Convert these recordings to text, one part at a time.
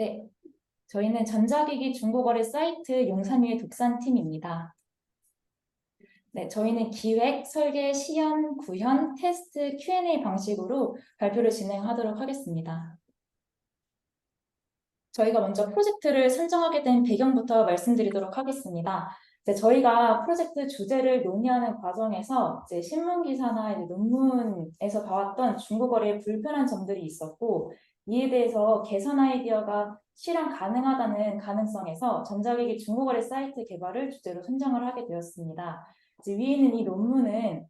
네, 저희는 전자기기 중고거래 사이트 용산위의 독산팀입니다. 네, 저희는 기획, 설계, 시연, 구현, 테스트, Q&A 방식으로 발표를 진행하도록 하겠습니다. 저희가 먼저 프로젝트를 선정하게 된 배경부터 말씀드리도록 하겠습니다. 이제 저희가 프로젝트 주제를 논의하는 과정에서 이제 신문 기사나 이제 논문에서 봐왔던 중고거래의 불편한 점들이 있었고 이에 대해서 개선 아이디어가 실현 가능하다는 가능성에서 전자기기 중고거래 사이트 개발을 주제로 선정을 하게 되었습니다. 이제 위에 있는 이 논문은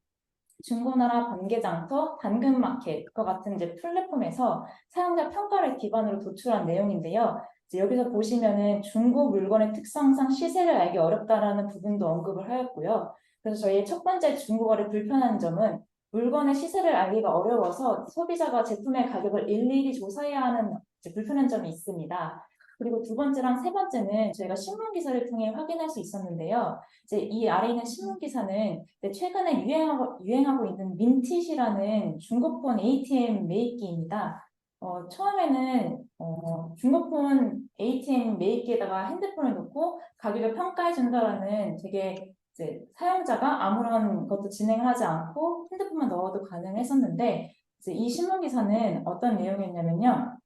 중고나라 번개장터, 당근마켓과 같은 이제 플랫폼에서 사용자 평가를 기반으로 도출한 내용인데요. 여기서 보시면은 중고 물건의 특성상 시세를 알기 어렵다라는 부분도 언급을 하였고요. 그래서 저희의 첫 번째 중고거래 불편한 점은 물건의 시세를 알기가 어려워서 소비자가 제품의 가격을 일일이 조사해야 하는 불편한 점이 있습니다. 그리고 두 번째랑 세 번째는 저희가 신문 기사를 통해 확인할 수 있었는데요. 이제 이 아래 있는 신문 기사는 최근에 유행하고, 유행하고 있는 민티시라는 중고폰 ATM 매입기입니다. 어, 처음에는 어, 중고폰 ATM 매입기에다가 핸드폰을 놓고 가격을 평가해 준다라는 되게 이제 사용자가 아무런 것도 진행을 하지 않고 핸드폰만 넣어도 가능했었는데 이제 이 신문 기사는 어떤 내용이었냐면요.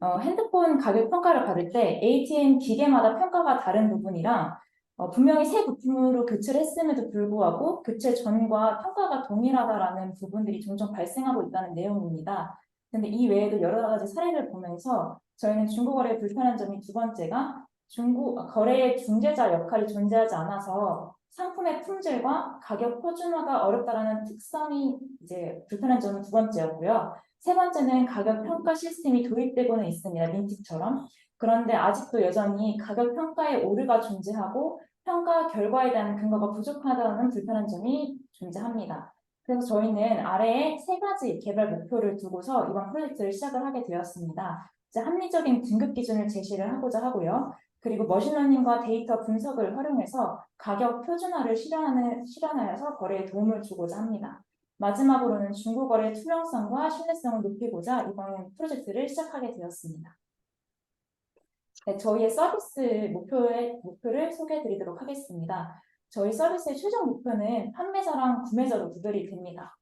어, 핸드폰 가격 평가를 받을 때 ATM 기계마다 평가가 다른 부분이랑 어, 분명히 새 부품으로 교체를 했음에도 불구하고 교체 전과 평가가 동일하다라는 부분들이 종종 발생하고 있다는 내용입니다. 근데 이 외에도 여러 가지 사례를 보면서 저희는 중고거래의 불편한 점이 두 번째가 중고 아, 거래의 중재자 역할이 존재하지 않아서 상품의 품질과 가격 표준화가 어렵다라는 특성이 이제 불편한 점은 두 번째였고요. 세 번째는 가격 평가 시스템이 도입되고는 있습니다. 민틱처럼. 그런데 아직도 여전히 가격 평가에 오류가 존재하고 평가 결과에 대한 근거가 부족하다는 불편한 점이 존재합니다. 그래서 저희는 아래에 세 가지 개발 목표를 두고서 이번 프로젝트를 시작을 하게 되었습니다. 이제 합리적인 등급 기준을 제시를 하고자 하고요. 그리고 머신러닝과 데이터 분석을 활용해서 가격 표준화를 실현하여서 거래에 도움을 주고자 합니다. 마지막으로는 중고거래 투명성과 신뢰성을 높이고자 이번 프로젝트를 시작하게 되었습니다. 네, 저희의 서비스 목표의, 목표를 소개해 드리도록 하겠습니다. 저희 서비스의 최종 목표는 판매자랑 구매자로 구별이 됩니다.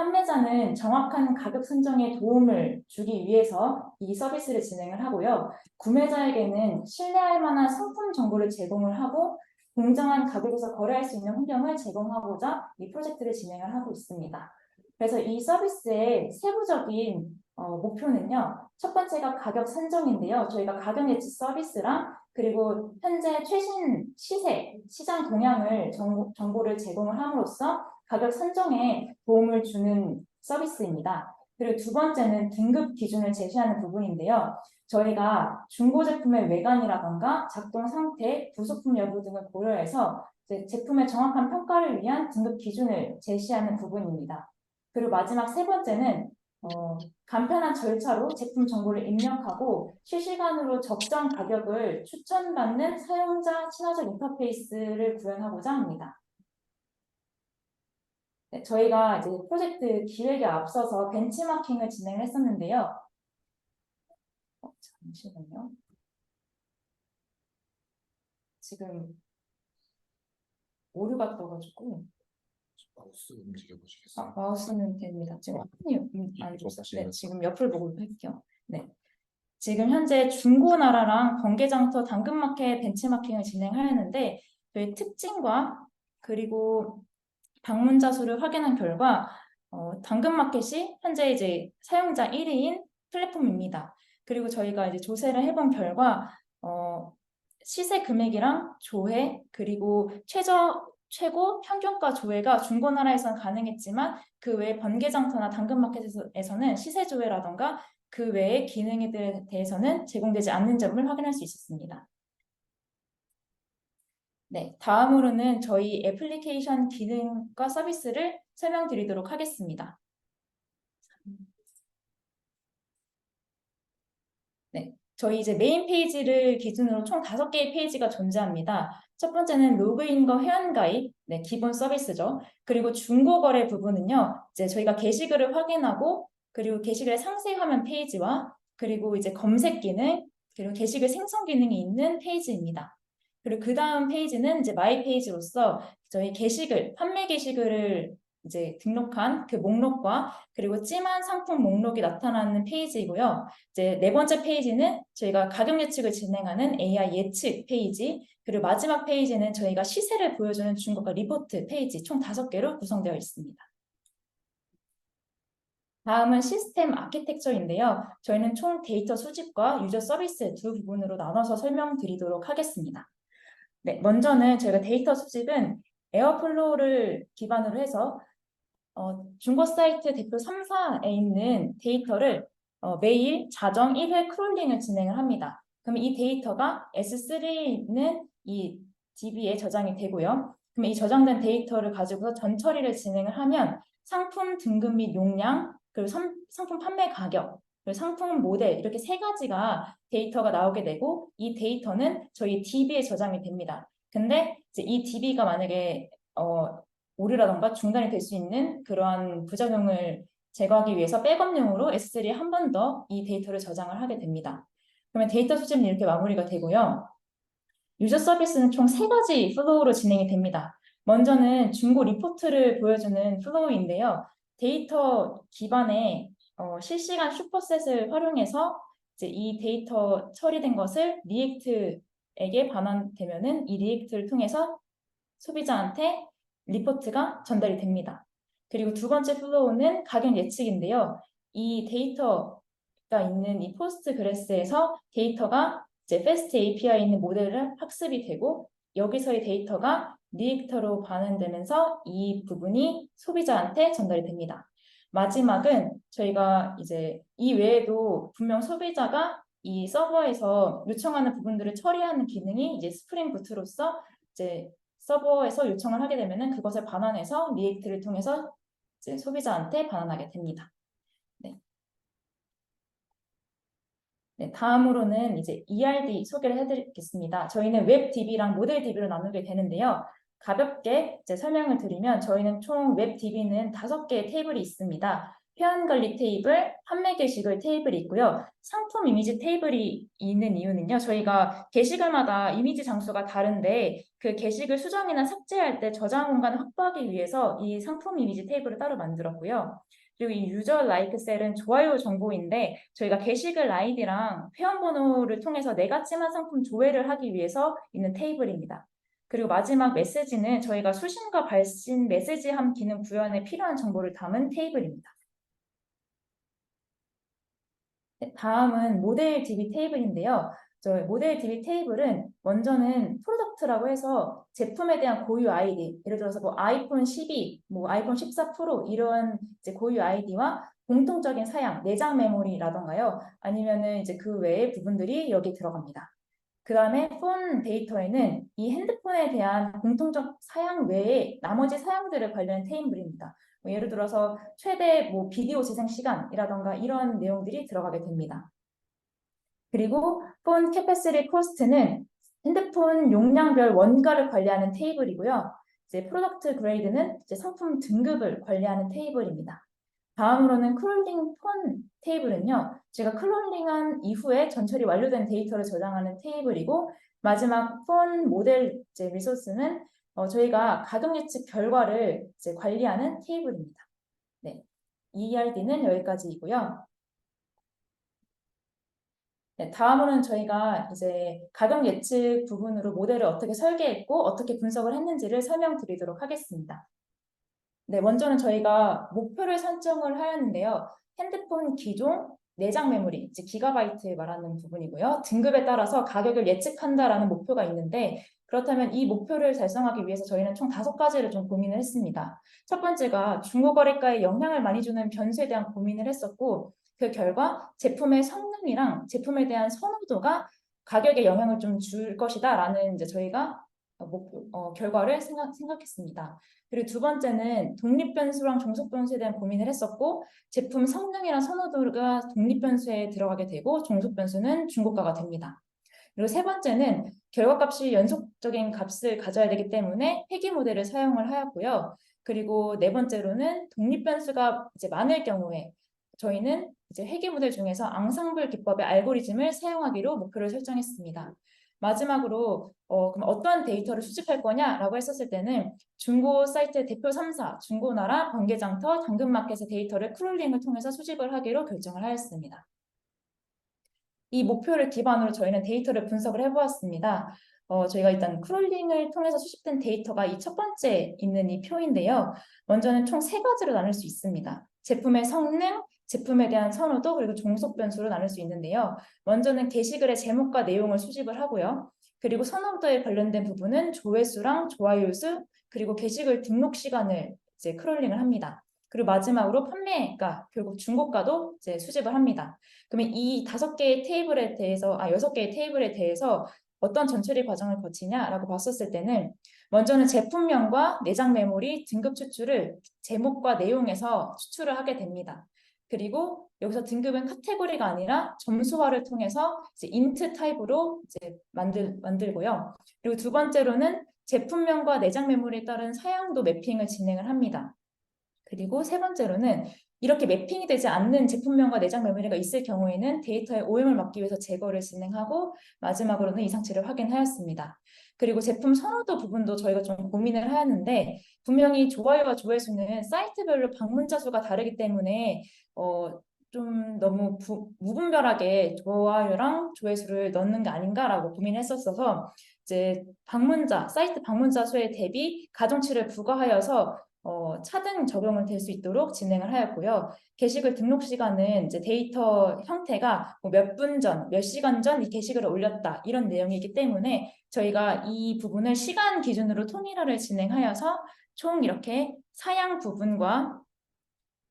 판매자는 정확한 가격 선정에 도움을 주기 위해서 이 서비스를 진행을 하고요. 구매자에게는 신뢰할 만한 상품 정보를 제공을 하고 공정한 가격에서 거래할 수 있는 환경을 제공하고자 이 프로젝트를 진행을 하고 있습니다. 그래서 이 서비스의 세부적인 어, 목표는요. 첫 번째가 가격 선정인데요. 저희가 가격 예측 서비스랑 그리고 현재 최신 시세, 시장 동향을 정보, 정보를 제공을 함으로써 가격 선정에 도움을 주는 서비스입니다. 그리고 두 번째는 등급 기준을 제시하는 부분인데요. 저희가 중고 제품의 외관이라던가 작동 상태, 부속품 여부 등을 고려해서 제품의 정확한 평가를 위한 등급 기준을 제시하는 부분입니다. 그리고 마지막 세 번째는 어, 간편한 절차로 제품 정보를 입력하고 실시간으로 적정 가격을 추천받는 사용자 친화적 인터페이스를 구현하고자 합니다. 네, 저희가 이제 프로젝트 기획에 앞서서 벤치마킹을 진행을 했었는데요. 어, 잠시만요. 지금 오류가 떠가지고 마우스 움직여 보시겠어요? 아, 마우스는 됩니다. 지금 화면이 음, 안 좋았어요. 네, 지금 옆을 보고 할게요. 네. 지금 현재 중고나라랑 번개장터 당근마켓 벤치마킹을 진행하였는데 저희 특징과 그리고 방문자 수를 확인한 결과 어, 당근마켓이 현재 이제 사용자 1위인 플랫폼입니다. 그리고 저희가 이제 조사를 해본 결과 어, 시세 금액이랑 조회 그리고 최저 최고 평균가 조회가 중고나라에서는 가능했지만 그외 번개장터나 당근마켓에서는 시세 조회라던가 그 외의 기능에 대해서는 제공되지 않는 점을 확인할 수 있었습니다. 네, 다음으로는 저희 애플리케이션 기능과 서비스를 설명드리도록 하겠습니다. 네, 저희 이제 메인 페이지를 기준으로 총 다섯 개의 페이지가 존재합니다. 첫 번째는 로그인과 회원가입, 네, 기본 서비스죠. 그리고 중고거래 부분은요, 이제 저희가 게시글을 확인하고, 그리고 게시글의 상세 화면 페이지와, 그리고 이제 검색 기능, 그리고 게시글 생성 기능이 있는 페이지입니다. 그리고 그 다음 페이지는 이제 마이 페이지로서 저희 게시글, 판매 게시글을 이제 등록한 그 목록과 그리고 찜한 상품 목록이 나타나는 페이지이고요. 이제 네 번째 페이지는 저희가 가격 예측을 진행하는 AI 예측 페이지, 그리고 마지막 페이지는 저희가 시세를 보여주는 중고가 리포트 페이지 총 다섯 개로 구성되어 있습니다. 다음은 시스템 아키텍처인데요. 저희는 총 데이터 수집과 유저 서비스 두 부분으로 나눠서 설명드리도록 하겠습니다. 네, 먼저는 저희가 데이터 수집은 에어플로우를 기반으로 해서 어, 중고 사이트 대표 3사에 있는 데이터를 어, 매일 자정 1회 크롤링을 진행을 합니다. 그럼 이 데이터가 S3에 있는 이 DB에 저장이 되고요. 그럼 이 저장된 데이터를 가지고서 전처리를 진행을 하면 상품 등급 및 용량, 그리고 상, 상품 판매 가격, 그리고 상품 모델 이렇게 세 가지가 데이터가 나오게 되고 이 데이터는 저희 DB에 저장이 됩니다. 근데 이제 이 DB가 만약에 어, 오류라던가 중단이 될 수 있는 그러한 부작용을 제거하기 위해서 백업용으로 S3에 한 번 더 이 데이터를 저장을 하게 됩니다. 그러면 데이터 수집은 이렇게 마무리가 되고요. 유저 서비스는 총 세 가지 플로우로 진행이 됩니다. 먼저는 중고 리포트를 보여주는 플로우인데요. 데이터 기반의 어, 실시간 슈퍼셋을 활용해서 이제 이 데이터 처리된 것을 리액트에게 반환되면은 이 리액트를 통해서 소비자한테 리포트가 전달이 됩니다. 그리고 두 번째 플로우는 가격 예측인데요. 이 데이터가 있는 이 포스트 그레스에서 데이터가 이제 패스트 API에 있는 모델을 학습이 되고 여기서의 데이터가 리액터로 반환되면서 이 부분이 소비자한테 전달이 됩니다. 마지막은 저희가 이제 이 외에도 분명 소비자가 이 서버에서 요청하는 부분들을 처리하는 기능이 이제 스프링 부트로서 이제 서버에서 요청을 하게 되면은 그것을 반환해서 리액트를 통해서 이제 소비자한테 반환하게 됩니다. 네. 네, 다음으로는 이제 ERD 소개를 해드리겠습니다. 저희는 웹 DB랑 모델 DB로 나누게 되는데요. 가볍게 이제 설명을 드리면 저희는 총 웹 DB는 다섯 개의 테이블이 있습니다. 회원 관리 테이블, 판매 게시글 테이블이 있고요. 상품 이미지 테이블이 있는 이유는요. 저희가 게시글마다 이미지 장수가 다른데 그 게시글 수정이나 삭제할 때 저장 공간을 확보하기 위해서 이 상품 이미지 테이블을 따로 만들었고요. 그리고 이 유저 라이크 셀은 좋아요 정보인데 저희가 게시글 아이디랑 회원 번호를 통해서 내가 찜한 상품 조회를 하기 위해서 있는 테이블입니다. 그리고 마지막 메시지는 저희가 수신과 발신 메시지함 기능 구현에 필요한 정보를 담은 테이블입니다. 네, 다음은 모델 DB 테이블인데요. 저 모델 DB 테이블은 먼저는 프로덕트라고 해서 제품에 대한 고유 아이디, 예를 들어서 뭐 아이폰 12, 뭐 아이폰 14 프로 이런 이제 고유 아이디와 공통적인 사양, 내장 메모리라던가요. 아니면은 이제 그 외의 부분들이 여기 들어갑니다. 그 다음에 폰 데이터에는 이 핸드폰에 대한 공통적 사양 외에 나머지 사양들을 관련 테이블입니다. 뭐 예를 들어서 최대 뭐 비디오 재생 시간이라던가 이런 내용들이 들어가게 됩니다. 그리고 폰 캐패시티 코스트는 핸드폰 용량별 원가를 관리하는 테이블이고요. 이제 프로덕트 그레이드는 이제 상품 등급을 관리하는 테이블입니다. 다음으로는 크롤링 폰 테이블은요. 제가 크롤링한 이후에 전처리 완료된 데이터를 저장하는 테이블이고 마지막 폰 모델 이제 리소스는 어, 저희가 가격 예측 결과를 이제 관리하는 테이블입니다. 네, ERD는 여기까지이고요. 네, 다음으로는 저희가 이제 가격 예측 부분으로 모델을 어떻게 설계했고 어떻게 분석을 했는지를 설명드리도록 하겠습니다. 네, 먼저는 저희가 목표를 설정을 하였는데요. 핸드폰 기종, 내장 메모리, 즉 기가바이트에 말하는 부분이고요. 등급에 따라서 가격을 예측한다라는 목표가 있는데 그렇다면 이 목표를 달성하기 위해서 저희는 총 다섯 가지를 좀 고민을 했습니다. 첫 번째가 중고거래가에 영향을 많이 주는 변수에 대한 고민을 했었고 그 결과 제품의 성능이랑 제품에 대한 선호도가 가격에 영향을 좀 줄 것이다 라는 이제 저희가 목표, 어, 결과를 생각, 생각했습니다. 그리고 두 번째는 독립 변수랑 종속 변수에 대한 고민을 했었고 제품 성능이랑 선호도가 독립 변수에 들어가게 되고 종속 변수는 중고가가 됩니다. 그리고 세 번째는 결과값이 연속적인 값을 가져야 되기 때문에 회귀 모델을 사용을 하였고요. 그리고 네 번째로는 독립 변수가 이제 많을 경우에 저희는 이제 회계 모델 중에서 앙상블 기법의 알고리즘을 사용하기로 목표를 설정했습니다. 마지막으로 어, 그럼 어떤 데이터를 수집할 거냐라고 했었을 때는 중고 사이트 대표 3사, 중고나라, 번개장터, 당근마켓의 데이터를 크롤링을 통해서 수집을 하기로 결정을 하였습니다. 이 목표를 기반으로 저희는 데이터를 분석을 해보았습니다. 어, 저희가 일단 크롤링을 통해서 수집된 데이터가 이 첫 번째 있는 이 표인데요. 먼저는 총 세 가지로 나눌 수 있습니다. 제품의 성능, 제품에 대한 선호도, 그리고 종속 변수로 나눌 수 있는데요. 먼저는 게시글의 제목과 내용을 수집을 하고요. 그리고 선호도에 관련된 부분은 조회수랑 좋아요 수, 그리고 게시글 등록 시간을 이제 크롤링을 합니다. 그리고 마지막으로 판매가 결국 중고가도 이제 수집을 합니다. 그러면 이 다섯 개의 테이블에 대해서, 아, 여섯 개의 테이블에 대해서 어떤 전처리 과정을 거치냐라고 봤었을 때는 먼저는 제품명과 내장 메모리 등급 추출을 제목과 내용에서 추출을 하게 됩니다. 그리고 여기서 등급은 카테고리가 아니라 점수화를 통해서 이제 인트 타입으로 이제 만들, 만들고요. 그리고 두 번째로는 제품명과 내장 메모리에 따른 사양도 매핑을 진행을 합니다. 그리고 세 번째로는 이렇게 매핑이 되지 않는 제품명과 내장 메모리가 있을 경우에는 데이터의 오염을 막기 위해서 제거를 진행하고 마지막으로는 이상치를 확인하였습니다. 그리고 제품 선호도 부분도 저희가 좀 고민을 하였는데 분명히 좋아요와 조회수는 사이트별로 방문자 수가 다르기 때문에 어, 좀 너무 부, 무분별하게 좋아요랑 조회수를 넣는 게 아닌가라고 고민했었어서 이제 방문자 사이트 방문자 수에 대비 가중치를 부과하여서 어, 차등 적용을 될 수 있도록 진행을 하였고요. 게시글 등록 시간은 이제 데이터 형태가 뭐 몇분 전, 몇 시간 전 이 게시글을 올렸다 이런 내용이기 때문에 저희가 이 부분을 시간 기준으로 통일화를 진행하여서 총 이렇게 사양 부분과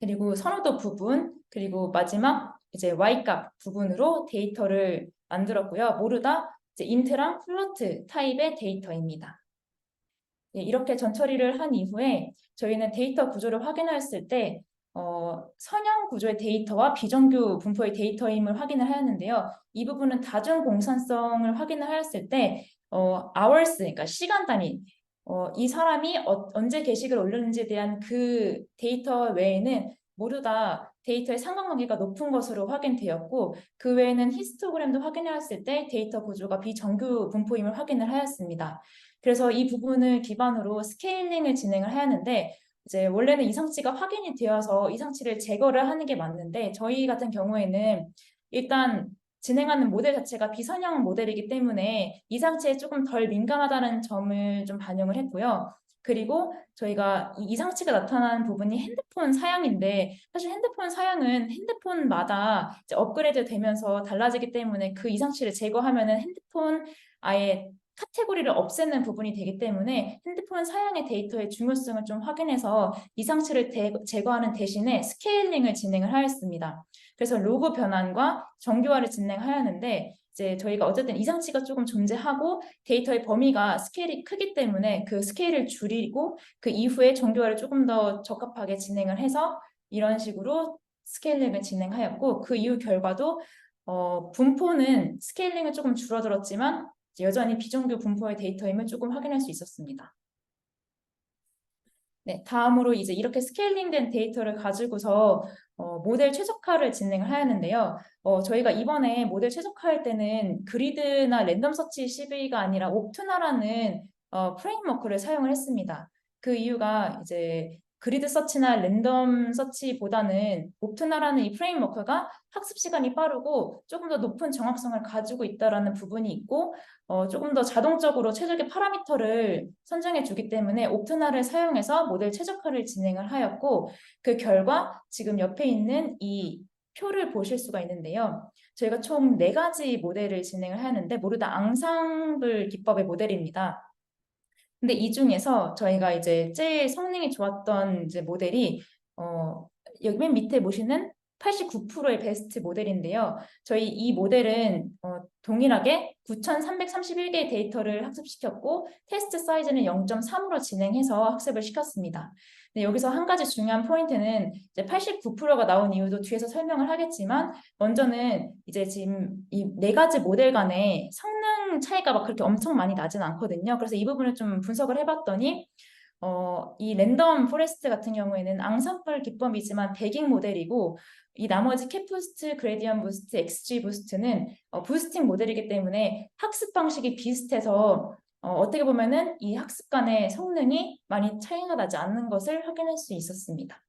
그리고 선호도 부분 그리고 마지막 이제 y값 부분으로 데이터를 만들었고요. 모두 다 이제 인트랑 플로트 타입의 데이터입니다. 네, 이렇게 전처리를 한 이후에 저희는 데이터 구조를 확인했을 때 어, 선형 구조의 데이터와 비정규 분포의 데이터임을 확인을 하였는데요. 이 부분은 다중 공산성을 확인을 하였을 때 어, hours, 그러니까 시간 단위, 어, 이 사람이 어, 언제 게시글 올렸는지에 대한 그 데이터 외에는 모두 다 데이터의 상관관계가 높은 것으로 확인되었고 그 외에는 히스토그램도 확인하였을 때 데이터 구조가 비정규 분포임을 확인을 하였습니다. 그래서 이 부분을 기반으로 스케일링을 진행을 하였는데 이제 원래는 이상치가 확인이 되어서 이상치를 제거를 하는 게 맞는데 저희 같은 경우에는 일단 진행하는 모델 자체가 비선형 모델이기 때문에 이상치에 조금 덜 민감하다는 점을 좀 반영을 했고요. 그리고 저희가 이 이상치가 나타나는 부분이 핸드폰 사양인데 사실 핸드폰 사양은 핸드폰마다 업그레이드 되면서 달라지기 때문에 그 이상치를 제거하면 은 핸드폰 아예 카테고리를 없애는 부분이 되기 때문에 핸드폰 사양의 데이터의 중요성을 좀 확인해서 이상치를 대, 제거하는 대신에 스케일링을 진행을 하였습니다. 그래서 로고 변환과 정교화를 진행하였는데 이제 저희가 어쨌든 이상치가 조금 존재하고 데이터의 범위가 스케일이 크기 때문에 그 스케일을 줄이고 그 이후에 정교화를 조금 더 적합하게 진행을 해서 이런 식으로 스케일링을 진행하였고 그 이후 결과도 어, 분포는 스케일링은 조금 줄어들었지만 여전히 비정규 분포의 데이터임을 조금 확인할 수 있었습니다. 네, 다음으로 이제 이렇게 스케일링된 데이터를 가지고서 어, 모델 최적화를 진행을 하였는데요. 어, 저희가 이번에 모델 최적화할 때는 그리드나 랜덤 서치 CV가 아니라 옵투나라는 어, 프레임워크를 사용을 했습니다. 그 이유가 이제 그리드 서치나 랜덤 서치보다는 옵트나라는 이 프레임워크가 학습 시간이 빠르고 조금 더 높은 정확성을 가지고 있다라는 부분이 있고 어, 조금 더 자동적으로 최적의 파라미터를 선정해 주기 때문에 옵트나를 사용해서 모델 최적화를 진행을 하였고 그 결과 지금 옆에 있는 이 표를 보실 수가 있는데요. 저희가 총 네 가지 모델을 진행을 하는데 모두 다 앙상블 기법의 모델입니다. 근데 이 중에서 저희가 이제 제일 성능이 좋았던 이제 모델이 어 여기 맨 밑에 보시는 89%의 베스트 모델인데요. 저희 이 모델은 어, 동일하게 9,331개의 데이터를 학습시켰고 테스트 사이즈는 0.3으로 진행해서 학습을 시켰습니다. 네, 여기서 한 가지 중요한 포인트는 이제 89%가 나온 이유도 뒤에서 설명을 하겠지만 먼저는 이제 지금 이 네 가지 모델 간의 성능 차이가 막 그렇게 엄청 많이 나진 않거든요. 그래서 이 부분을 좀 분석을 해봤더니 어, 이 랜덤 포레스트 같은 경우에는 앙상블 기법이지만 배깅 모델이고 이 나머지 캡 부스트, 그레디언 부스트, XG 부스트는 어, 부스팅 모델이기 때문에 학습 방식이 비슷해서 어, 어떻게 보면은 이 학습 간의 성능이 많이 차이가 나지 않는 것을 확인할 수 있었습니다.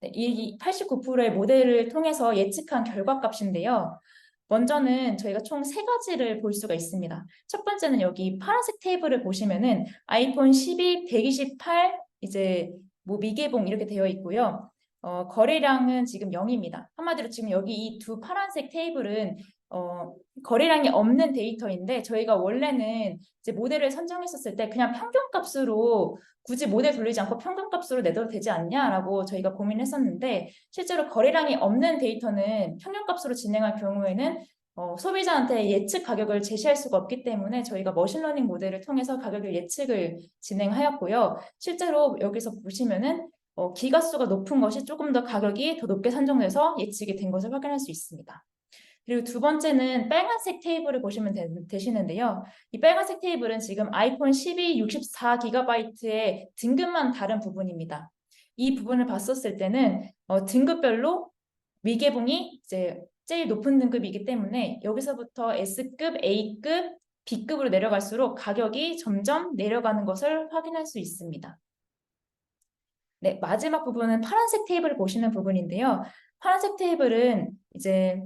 네, 이 89%의 모델을 통해서 예측한 결과값인데요. 먼저는 저희가 총 세 가지를 볼 수가 있습니다. 첫 번째는 여기 파란색 테이블을 보시면은 아이폰 12, 128, 이제 뭐 미개봉 이렇게 되어 있고요. 어, 거래량은 지금 0입니다. 한마디로 지금 여기 이 두 파란색 테이블은 어, 거래량이 없는 데이터인데 저희가 원래는 이제 모델을 선정했었을 때 그냥 평균값으로 굳이 모델 돌리지 않고 평균값으로 내도 되지 않냐라고 저희가 고민했었는데 실제로 거래량이 없는 데이터는 평균값으로 진행할 경우에는 어, 소비자한테 예측 가격을 제시할 수가 없기 때문에 저희가 머신러닝 모델을 통해서 가격을 예측을 진행하였고요. 실제로 여기서 보시면은 어, 기가수가 높은 것이 조금 더 가격이 더 높게 산정돼서 예측이 된 것을 확인할 수 있습니다. 그리고 두 번째는 빨간색 테이블을 보시면 되, 시는데요. 이 빨간색 테이블은 지금 아이폰 12 64GB의 등급만 다른 부분입니다. 이 부분을 봤었을 때는 어, 등급별로 미개봉이 이제 제일 높은 등급이기 때문에 여기서부터 S급, A급, B급으로 내려갈수록 가격이 점점 내려가는 것을 확인할 수 있습니다. 네, 마지막 부분은 파란색 테이블을 보시는 부분인데요. 파란색 테이블은 이제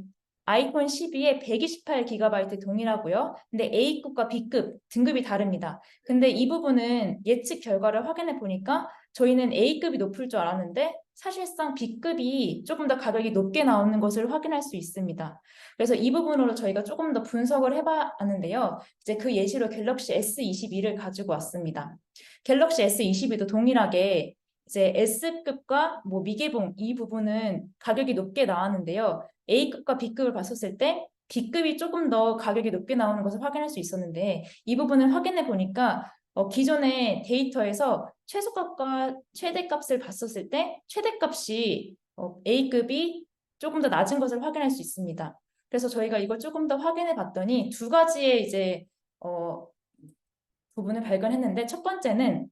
아이폰 12에 128GB 동일하고요. 근데 A급과 B급 등급이 다릅니다. 근데 이 부분은 예측 결과를 확인해 보니까 저희는 A급이 높을 줄 알았는데 사실상 B급이 조금 더 가격이 높게 나오는 것을 확인할 수 있습니다. 그래서 이 부분으로 저희가 조금 더 분석을 해봤는데요. 이제 그 예시로 갤럭시 S22를 가지고 왔습니다. 갤럭시 S22도 동일하게 이제 S급과 뭐 미개봉 이 부분은 가격이 높게 나왔는데요. A급과 B급을 봤었을 때 B급이 조금 더 가격이 높게 나오는 것을 확인할 수 있었는데 이 부분을 확인해 보니까 어, 기존의 데이터에서 최소값과 최대값을 봤었을 때 최대값이 어, A급이 조금 더 낮은 것을 확인할 수 있습니다. 그래서 저희가 이걸 조금 더 확인해 봤더니 두 가지의 이제 어, 부분을 발견했는데 첫 번째는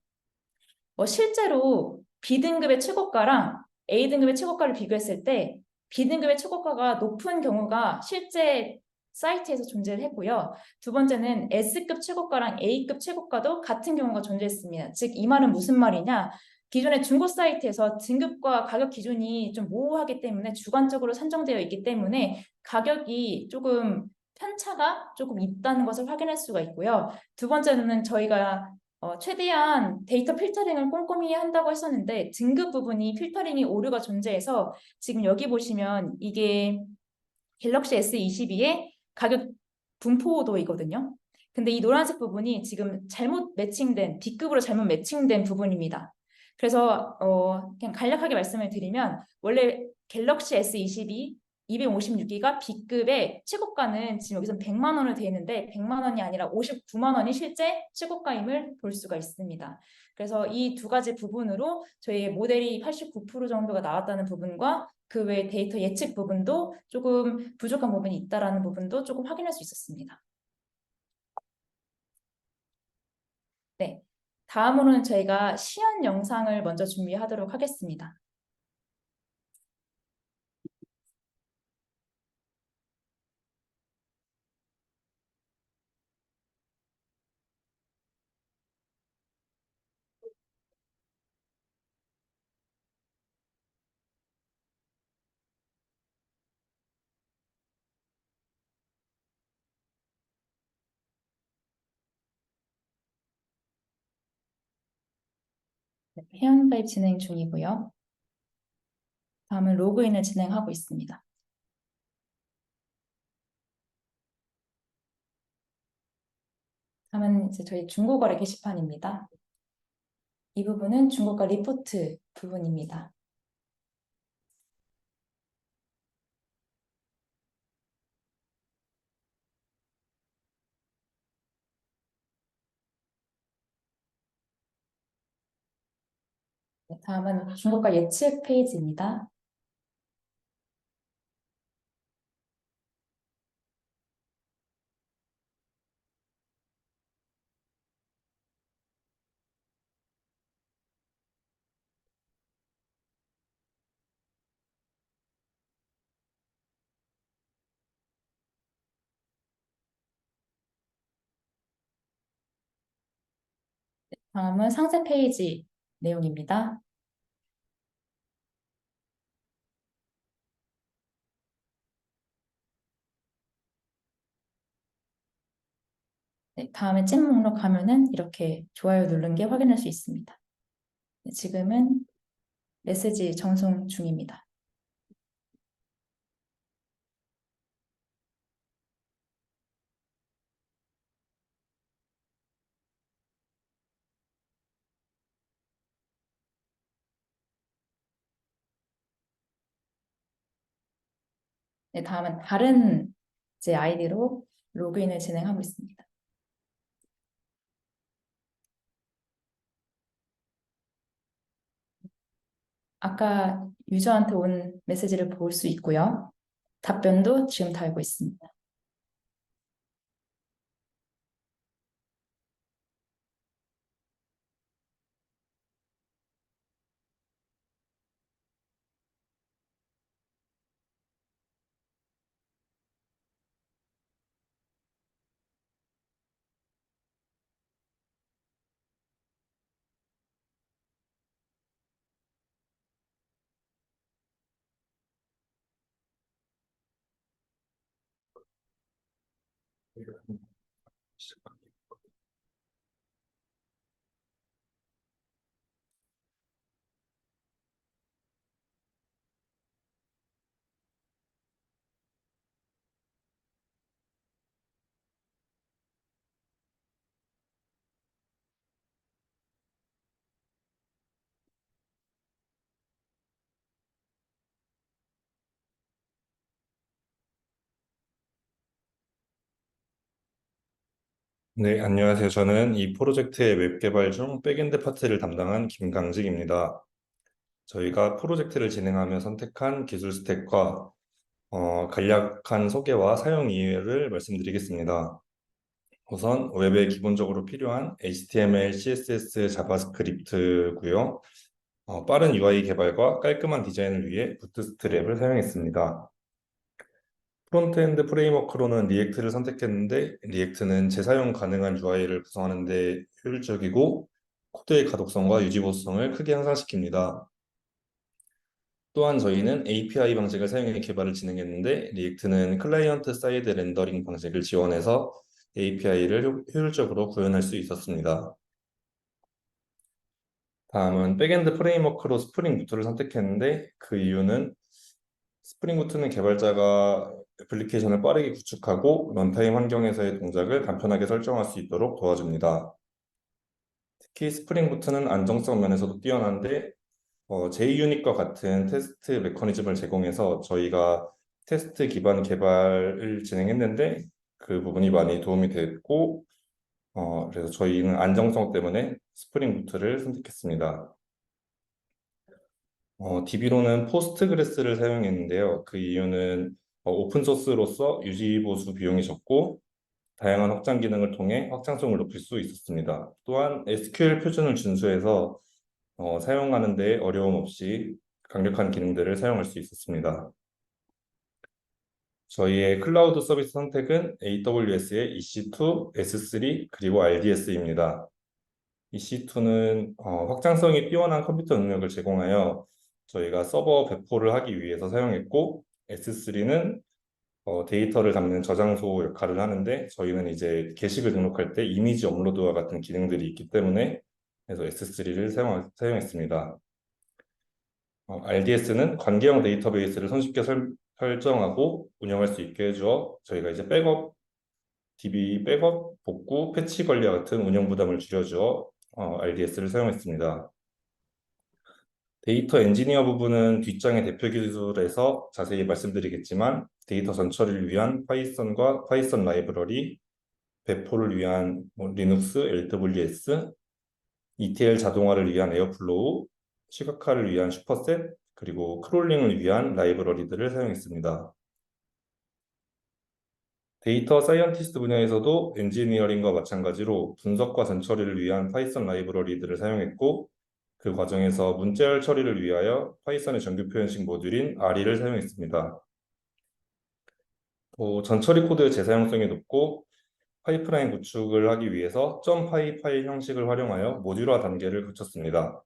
어, 실제로 B등급의 최고가랑 A등급의 최고가를 비교했을 때 B등급의 최고가가 높은 경우가 실제 사이트에서 존재를 했고요. 두 번째는 S급 최고가랑 A급 최고가도 같은 경우가 존재했습니다. 즉, 이 말은 무슨 말이냐? 기존의 중고 사이트에서 등급과 가격 기준이 좀 모호하기 때문에 주관적으로 산정되어 있기 때문에 가격이 조금 편차가 조금 있다는 것을 확인할 수가 있고요. 두 번째는 저희가 어, 최대한 데이터 필터링을 꼼꼼히 한다고 했었는데 등급 부분이 필터링이 오류가 존재해서 지금 여기 보시면 이게 갤럭시 S22의 가격 분포도이거든요. 근데 이 노란색 부분이 지금 잘못 매칭된 B급으로 잘못 매칭된 부분입니다. 그래서 어, 그냥 간략하게 말씀을 드리면 원래 갤럭시 S22 256기가 B급의 최고가는 지금 여기서 100만 원을 되어 있는데 100만 원이 아니라 59만 원이 실제 최고가임을 볼 수가 있습니다. 그래서 이 두 가지 부분으로 저희 모델이 89% 정도가 나왔다는 부분과 그 외 데이터 예측 부분도 조금 부족한 부분이 있다라는 부분도 조금 확인할 수 있었습니다. 네, 다음으로는 저희가 시연 영상을 먼저 준비하도록 하겠습니다. 회원 가입 진행 중이고요. 다음은 로그인을 진행하고 있습니다. 다음은 이제 저희 중고거래 게시판입니다. 이 부분은 중고가 리포트 부분입니다. 다음은 중국과 예측 페이지입니다. 다음은 상세 페이지 내용입니다. 네, 다음에 찐 목록 가면은 이렇게 좋아요 누른 게 확인할 수 있습니다. 네, 지금은 메시지 전송 중입니다. 네, 다음은 다른 제 아이디로 로그인을 진행하고 있습니다. 아까 유저한테 온 메시지를 볼 수 있고요. 답변도 지금 달고 있습니다. 네, 안녕하세요. 저는 이 프로젝트의 웹 개발 중 백엔드 파트를 담당한 김강직입니다. 저희가 프로젝트를 진행하며 선택한 기술 스택과 어, 간략한 소개와 사용 이해를 말씀드리겠습니다. 우선 웹에 기본적으로 필요한 HTML, CSS, 자바스크립트고요. 어, 빠른 UI 개발과 깔끔한 디자인을 위해 부트스트랩을 사용했습니다. 프론트엔드 프레임워크로는 리액트를 선택했는데 리액트는 재사용 가능한 UI를 구성하는 데 효율적이고 코드의 가독성과 유지보수성을 크게 향상시킵니다. 또한 저희는 API 방식을 사용해 개발을 진행했는데 리액트는 클라이언트 사이드 렌더링 방식을 지원해서 API를 효율적으로 구현할 수 있었습니다. 다음은 백엔드 프레임워크로 스프링 부트를 선택했는데 그 이유는 스프링 부트는 개발자가 애플리케이션을 빠르게 구축하고 런타임 환경에서의 동작을 간편하게 설정할 수 있도록 도와줍니다. 특히 스프링 부트는 안정성 면에서도 뛰어난데 어, JUnit과 같은 테스트 메커니즘을 제공해서 저희가 테스트 기반 개발을 진행했는데 그 부분이 많이 도움이 됐고 어, 그래서 저희는 안정성 때문에 스프링 부트를 선택했습니다. 어, DB로는 포스트그레스를 사용했는데요. 그 이유는 어, 오픈소스로서 유지보수 비용이 적고 다양한 확장 기능을 통해 확장성을 높일 수 있었습니다. 또한 SQL 표준을 준수해서 어, 사용하는 데 어려움 없이 강력한 기능들을 사용할 수 있었습니다. 저희의 클라우드 서비스 선택은 AWS의 EC2, S3, 그리고 RDS입니다. EC2는 어, 확장성이 뛰어난 컴퓨터 능력을 제공하여 저희가 서버 배포를 하기 위해서 사용했고 S3는 어, 데이터를 담는 저장소 역할을 하는데 저희는 이제 게시글 등록할 때 이미지 업로드와 같은 기능들이 있기 때문에 그래서 S3를 사용, 사용했습니다. 어, RDS는 관계형 데이터베이스를 손쉽게 설, 설정하고 운영할 수 있게 해주어 저희가 이제 백업, DB 백업, 복구, 패치 관리와 같은 운영 부담을 줄여주어 어, RDS를 사용했습니다. 데이터 엔지니어 부분은 뒷장의 대표 기술에서 자세히 말씀드리겠지만 데이터 전처리를 위한 파이썬과 파이썬 라이브러리, 배포를 위한 뭐 리눅스, LWS, ETL 자동화를 위한 에어플로우, 시각화를 위한 슈퍼셋, 그리고 크롤링을 위한 라이브러리들을 사용했습니다. 데이터 사이언티스트 분야에서도 엔지니어링과 마찬가지로 분석과 전처리를 위한 파이썬 라이브러리들을 사용했고 그 과정에서 문자열 처리를 위하여 파이썬의 정규 표현식 모듈인 RE를 사용했습니다. 또 전처리 코드의 재사용성이 높고 파이프라인 구축을 하기 위해서 .py 파일 형식을 활용하여 모듈화 단계를 거쳤습니다.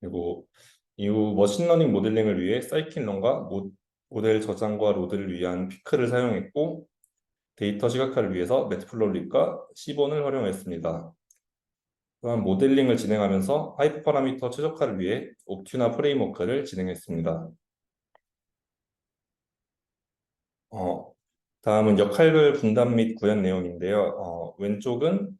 그리고 이후 머신러닝 모델링을 위해 사이킨런과 모, 모델 저장과 로드를 위한 피크를 사용했고 데이터 시각화를 위해서 매트플로립과 시본을 활용했습니다. 또한 모델링을 진행하면서 하이퍼 파라미터 최적화를 위해 옵튜나 프레임워크를 진행했습니다. 어, 다음은 역할별 분담 및 구현 내용인데요. 어, 왼쪽은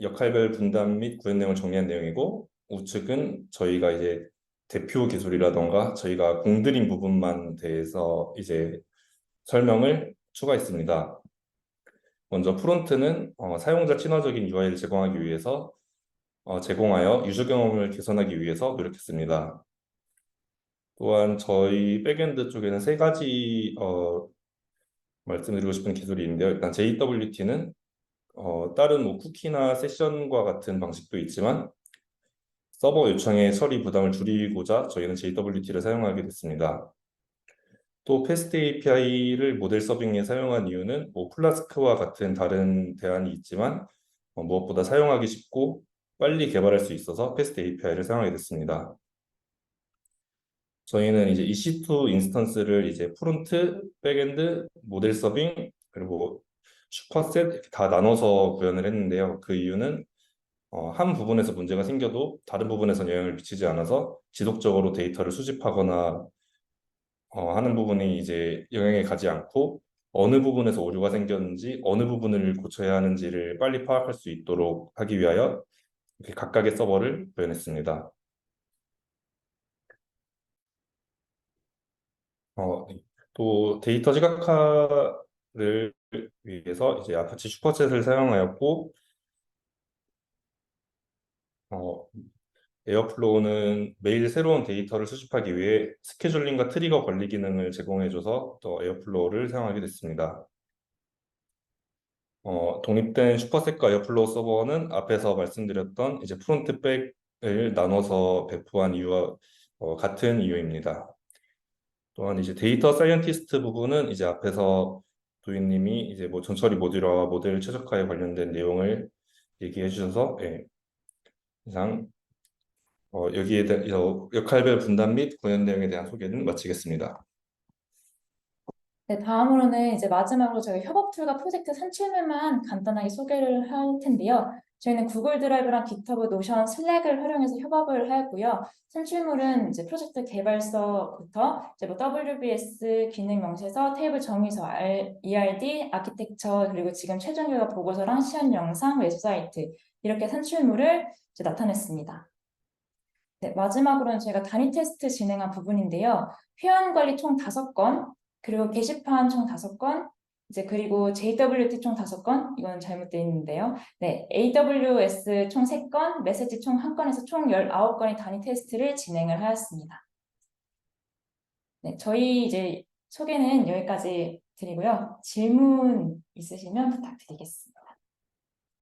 역할별 분담 및 구현 내용을 정리한 내용이고 우측은 저희가 이제 대표 기술이라던가 저희가 공들인 부분만 대해서 이제 설명을 추가했습니다. 먼저 프론트는 어, 사용자 친화적인 UI를 제공하기 위해서 어, 제공하여 유저 경험을 개선하기 위해서 노력했습니다. 또한 저희 백엔드 쪽에는 세 가지 어, 말씀드리고 싶은 기술이 있는데요. 일단 JWT는 어, 다른 뭐 쿠키나 세션과 같은 방식도 있지만 서버 요청의 처리 부담을 줄이고자 저희는 JWT를 사용하게 됐습니다. 또 패스트 API를 모델 서빙에 사용한 이유는 뭐 플라스크와 같은 다른 대안이 있지만 어, 무엇보다 사용하기 쉽고 빨리 개발할 수 있어서 패스트 API를 사용하게 됐습니다. 저희는 이제 EC2 인스턴스를 이제 프론트, 백엔드, 모델 서빙, 그리고 슈퍼셋 이렇게 다 나눠서 구현을 했는데요. 그 이유는 어, 한 부분에서 문제가 생겨도 다른 부분에서 영향을 미치지 않아서 지속적으로 데이터를 수집하거나 어, 하는 부분이 이제 영향이 가지 않고 어느 부분에서 오류가 생겼는지 어느 부분을 고쳐야 하는지를 빨리 파악할 수 있도록 하기 위하여 이렇게 각각의 서버를 구현했습니다. 어, 또 데이터 시각화를 위해서 이제 아파치 슈퍼챗을 사용하였고 어, 에어플로우는 매일 새로운 데이터를 수집하기 위해 스케줄링과 트리거 관리 기능을 제공해줘서 또 에어플로우를 사용하게 됐습니다. 어, 독립된 슈퍼셋과 에어플로우 서버는 앞에서 말씀드렸던 이제 프론트 백을 나눠서 배포한 이유와 어, 같은 이유입니다. 또한 이제 데이터 사이언티스트 부분은 이제 앞에서 도인님이 이제 뭐 전처리 모듈화와 모델 최적화에 관련된 내용을 얘기해 주셔서 예, 이상 어, 여기에 대한 역할별 분담 및 구현 내용에 대한 소개는 마치겠습니다. 네, 다음으로는 이제 마지막으로 저희 협업 툴과 프로젝트 산출물만 간단하게 소개를 할 텐데요. 저희는 구글 드라이브랑 깃허브, 노션, 슬랙을 활용해서 협업을 하였고요. 산출물은 이제 프로젝트 개발서부터 이제 뭐 WBS 기능 명세서, 테이블 정의서, R, ERD, 아키텍처, 그리고 지금 최종 결과 보고서랑 시연 영상, 웹사이트 이렇게 산출물을 이제 나타냈습니다. 네, 마지막으로는 저희가 단위 테스트 진행한 부분인데요. 회원 관리 총 5건, 그리고 게시판 총 5건, 이제 그리고 JWT 총 5건, 이건 잘못되어 있는데요. 네, AWS 총 3건, 메시지 총 1건에서 총 19건의 단위 테스트를 진행을 하였습니다. 네, 저희 이제 소개는 여기까지 드리고요. 질문 있으시면 부탁드리겠습니다.